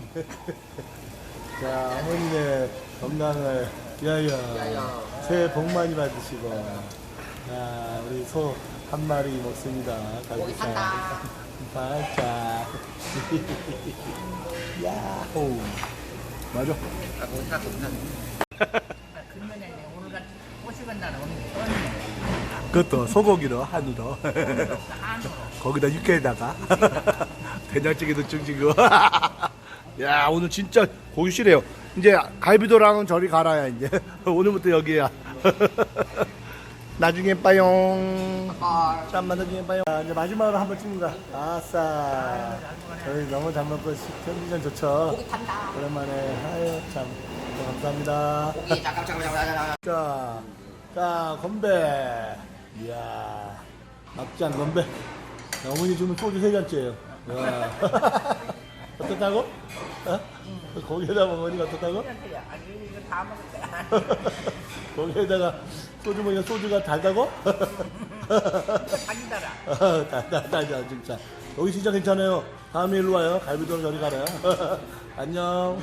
자, 어머님의 건강을 위하여 새해 복 많이 받으시고. 자, 우리 소 한 마리 먹습니다. 탔다. 발자. 야호. 맞아. 아, 거기 다 거기 다. 금년에 오늘 같이 오시건 날은 오늘 뻔네. 그것도 소고기로 한우로. 거기다 육회에다가 된장찌개도 찡찡고. 야 오늘 진짜 고기 싫어요. 이제 갈비도랑은 저리 갈아야 이제 오늘부터 여기야. 나중에 빠용. 아, 잠만 나중에 빠용. 자, 이제 마지막으로 한번 찍는다. 아싸. 저희 너무 잘 먹고 시- 컨디션 좋죠. 고기 탄다. 오랜만에 아유 참 감사합니다. 고기 잠깐 잠깐 잠깐 잠깐. 자, 자, 건배. 이야, 막장 건배. 자, 어머니 주는 소주 세 잔째예요. 와. 어떻다고? 어? 거기에다 어머니가 어떻다고? 아니 이거 다 먹었대. 거기에다가 소주 먹으니까 소주가 달다고? 자기 달아. 달달달달 진짜. 여기 진짜 괜찮아요. 다음에 일로 와요. 갈비도로 저리 가라요. 안녕.